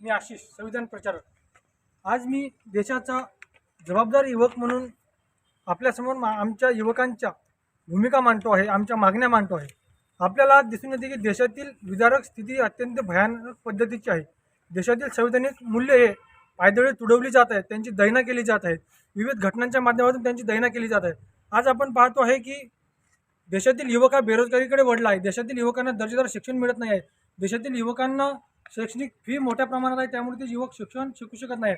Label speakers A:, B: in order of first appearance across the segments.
A: मी आशिष संविधान प्रचारक. आज मी देशाचा जबाबदार युवक म्हणून आपल्यासमोर मा आमच्या युवकांच्या भूमिका मांडतो आहे आमच्या मागण्या मांडतो आहे. आपल्याला दिसून येते की देशातील विदारक स्थिती अत्यंत भयानक पद्धतीची आहे. देशातील संविधानिक मूल्य हे पायदळी तुडवली जात आहेत त्यांची दैना केली जात आहे विविध घटनांच्या माध्यमातून त्यांची दैना केली जात आहे आज आपण पाहतो आहे की देशातील युवक हा बेरोजगारीकडे वडला आहे. देशातील युवकांना दर्जेदार शिक्षण मिळत नाही आहे. देशातील युवकांना शैक्षणिक फी मोठ्या प्रमाणात आहे त्यामुळे ते युवक शिक्षण शिकू शकत नाही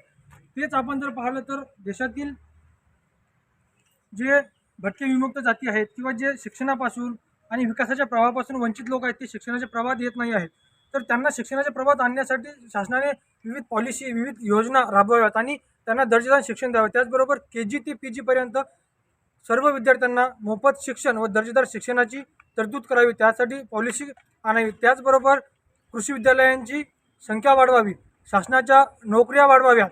A: तेच आपण जर पाहिलं तर देशातील जे भटके विमुक्त जाती आहेत किंवा जे शिक्षणापासून आणि विकासाच्या प्रवाहापासून वंचित लोक आहेत ते शिक्षणाच्या प्रवाहात येत नाही आहेत. तर त्यांना शिक्षणाच्या प्रवाहात आणण्यासाठी शासनाने विविध पॉलिसी विविध योजना राबवाव्यात आणि त्यांना दर्जेदार शिक्षण द्यावं. त्याचबरोबर के जी ते पी जीपर्यंत सर्व विद्यार्थ्यांना मोफत शिक्षण व दर्जेदार शिक्षणाची तरतूद करावी. त्यासाठी पॉलिसी आणावी. त्याचबरोबर कृषी विद्यालयांची संख्या वाढवावी. शासनाच्या नोकऱ्या वाढवाव्या.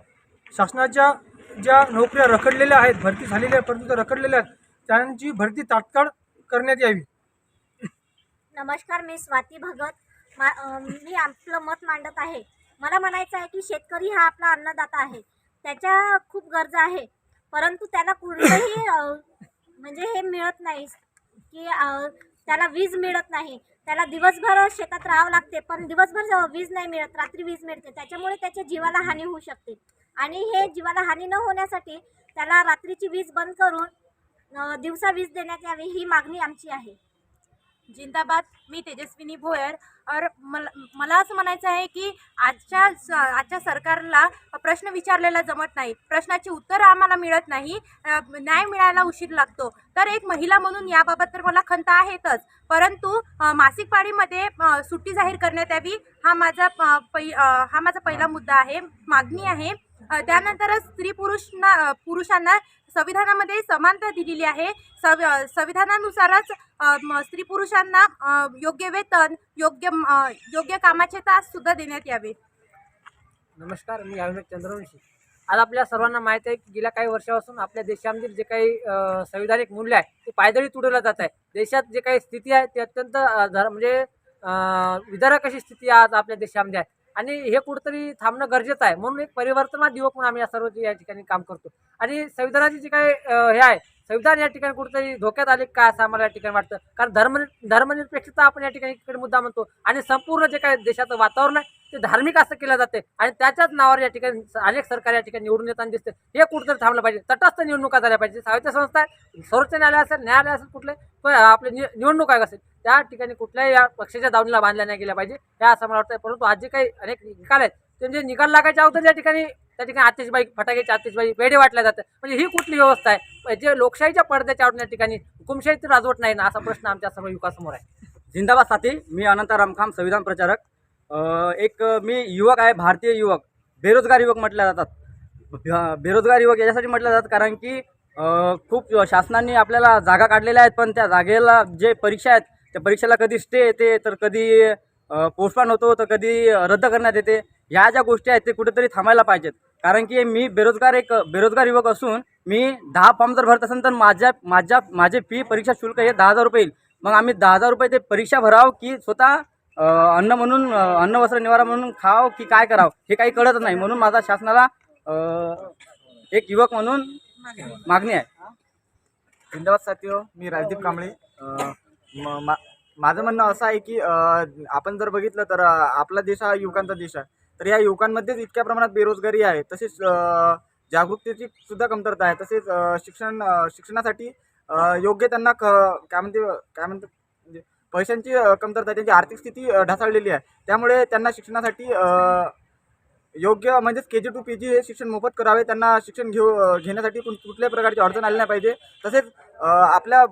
A: शासनाच्या ज्या नोकऱ्या रखडलेल्या आहेत भरती झालेल्या आहेत परंतु त्या रखडलेल्या आहेत त्यांची भरती तात्काळ करण्यात यावी.
B: नमस्कार मी स्वाती भगत. मा मी आपलं मत मांडत आहे. मला म्हणायचं आहे की शेतकरी हा आपला अन्नदाता आहे. त्याच्या खूप गरजा आहे. परंतु त्याला कुठलंही म्हणजे हे मिळत नाही की त्याला वीज मिळत नाही. त्याला दिवसभर शेतात राहावं लागते पण दिवसभर वीज नाही मिळत रात्री वीज मिळते. त्याच्यामुळे त्याच्या जीवाला हानी होऊ शकते. आणि हे जीवाला हानी न होण्यासाठी त्याला रात्रीची वीज बंद करून दिवसा वीज देण्यात यावी ही मागणी आमची आहे.
C: जिंदाबाद. मी तेजस्विनी भोयर. और मला मला असं म्हणायचं आहे की आजच्या स- आजच्या सरकारला प्रश्न विचारलेला जमत नाही. प्रश्नाची उत्तरं आम्हाला मिळत नाही. न्याय मिळायला उशीर लागतो. तर एक महिला म्हणून याबाबत तर मला खंत आहेतच. परंतु मासिक पाळीमध्ये सुट्टी जाहीर करण्यात यावी हा माझा पै हा माझा पहिला मुद्दा आहे. मागणी आहे. त्यानंतर त्यानंतरच स्त्री पुरुषना पुरुषांना संविधानामध्ये समानता दिलेली आहे. सव संविधानानुसारच स्त्री पुरुषांना योग्य वेतन योग्य योग्य कामाचे तास सुद्धा देण्यात यावे.
D: नमस्कार मी अभिनव चंद्रवंशी. आज आपल्या सर्वांना माहीत आहे की गेल्या काही वर्षापासून आपल्या देशामध्ये जे काही संविधानिक मूल्य आहे ते पायदळी तुडवलं जात आहे. देशात जे काही स्थिती आहे ते अत्यंत धर म्हणजे विदारक अशी स्थिती आज आपल्या देशामध्ये आहे. आणि हे कुठंतरी थांबणं गरजेचं आहे. म्हणून एक परिवर्तनात युवक म्हणून आम्ही या सर्व या ठिकाणी काम करतो. आणि संविधानाची जी काही हे आहे संविधान या ठिकाणी कुठेतरी धोक्यात आले का असं आम्हाला या ठिकाणी वाटतं? कारण धर्म धर्मनिरपेक्षता आपण या ठिकाणी मुद्दा म्हणतो. आणि संपूर्ण जे काही देशाचं वातावरण आहे ते धार्मिक असं केलं जाते. आणि त्याच्याच नावावर या ठिकाणी अनेक सरकार या ठिकाणी निवडून येताना दिसते. हे कुठंतरी थांबलं पाहिजे. तटस्थ निवडणुका झाल्या पाहिजे. साहित्य संस्था सर्वोच्च न्यायालय असेल न्यायालय असेल कुठले पण आपले नि निवडणूक आयोग असेल त्या ठिकाणी कुठल्याही या पक्षाच्या दावणीला बांधल्या नाही गेल्या पाहिजे. हे असं मला वाटतं परंतु आज जे काही अनेक निकाल आहेत ते म्हणजे निकाल लागायच्या अगोदर या ठिकाणी त्या ठिकाणी आतिषबाई फटाक्याची आतिषबाई वेडे वाटल्या जातात. म्हणजे ही कुठली व्यवस्था आहे? म्हणजे जे लोकशाहीच्या पडद्याच्या आवडून या ठिकाणी हुकुमशाहीत राजवट नाही ना असा प्रश्न आमच्या सर्व युवकासमोर आहे.
E: जिंदाबाद साथी मी अनंत रामखाम संविधान प्रचारक. एक मी युवक आहे भारतीय युवक. बेरोजगार युवक म्हटल्या जातात. बेरोजगार युवक याच्यासाठी म्हटलं जातात कारण की खूप शासनाने आपल्याला जागा काढलेल्या आहेत पण त्या जागेला जे परीक्षा आहेत त्या परीक्षेला कधी स्टे येते तर कधी पोस्टपॉन होतो तर कधी रद्द करण्यात येते ह्या ज्या गोष्टी आहेत ते कुठेतरी थांबायला पाहिजेत. कारण की मी बेरोजगार एक बेरोजगार युवक असून मी दहा फॉर्म जर भरत असेल तर माझ्या माझ्या माझे फी परीक्षा शुल्क हे दहा हजार रुपये येईल. मग आम्ही दहा हजार रुपये ते परीक्षा भराव की स्वतः अन्न म्हणून अन्न वस्त्र निवारा म्हणून खाव की काय करावं हे काही कळत नाही. म्हणून माझा शासनाला एक युवक म्हणून मागणी आहे.
F: धन्यवाद साथी हो मी राजदीप कांबळे. म- मा- माझं म्हणणं असं आहे की आपण जर बघितलं तर आपला देश हा युवकांचा देश आहे. तर या युवकांमध्येच इतक्या प्रमाणात बेरोजगारी आहे. तसेच जागरूकतेची सुद्धा कमतरता आहे. तसेच शिक्षण शिक्षणासाठी योग्य त्यांना क काय म्हणते काय म्हणते म्हणजे पैशांची कमतरता आहे. त्यांची आर्थिक स्थिती ढासाळलेली ढासळलेली आहे. त्यामुळे त्यांना शिक्षणासाठी योग्य म्हणजेच के जी टू पी जी हे शिक्षण मोफत करावे. त्यांना शिक्षण घेऊ घेण्यासाठी कुठ कुठल्याही प्रकारची अडचण आली नाही पाहिजे. तसेच आपल्या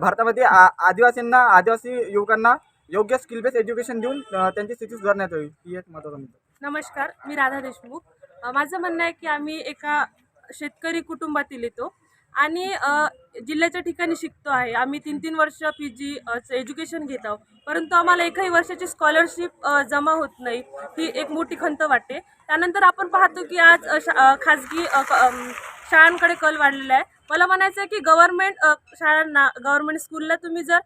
F: भारतामध्ये आ आदिवासींना आदिवासी युवकांना योग्य स्किल बेस एज्युकेशन देऊन त्यांची स्थिती सुधारण्यात होईल ही एक महत्त्वाचा मुद्दा
G: नमस्कार मी राधा देशमुख. माझं म्हणणं आहे की आम्ही एका शेतकरी कुटुंबातील येतो आणि जिल्ह्याच्या ठिकाणी शिकतो आहे. आम्ही तीन तीन वर्ष पी जी एज्युकेशन घेत आहोत. परंतु आम्हाला एकही वर्षाची स्कॉलरशिप जमा होत नाही. ही एक मोठी खंत वाटते. त्यानंतर आपण पाहतो की आज शा- खाजगी शाळांकडे कल वाढलेला आहे. मला म्हणायचं आहे की गव्हर्मेंट शाळांना गव्हर्मेंट स्कूलला तुम्ही जर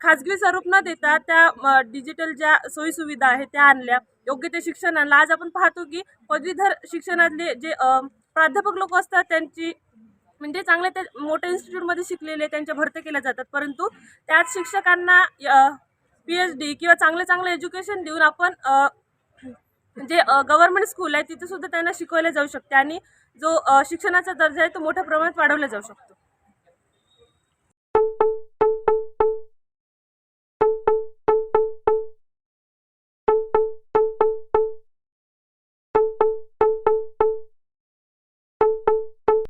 G: खाजगी स्वरूप न देता त्या डिजिटल ज्या सोयीसुविधा आहेत त्या आणल्या योग्य ते शिक्षण आणलं. आज आपण पाहतो की पदवीधर शिक्षणातले जे प्राध्यापक लोक असतात त्यांची म्हणजे चांगले ते मोठ्या इन्स्टिट्यूटमध्ये शिकलेले त्यांच्या भरती केल्या जातात. परंतु त्याच शिक्षकांना पी एच डी किंवा चांगले चांगले एज्युकेशन देऊन आपण जे गव्हर्मेंट स्कूल आहे तिथेसुद्धा त्यांना शिकवले जाऊ शकते. आणि जो शिक्षणाचा दर्जा आहे तो मोठ्या प्रमाणात वाढवला जाऊ शकतो.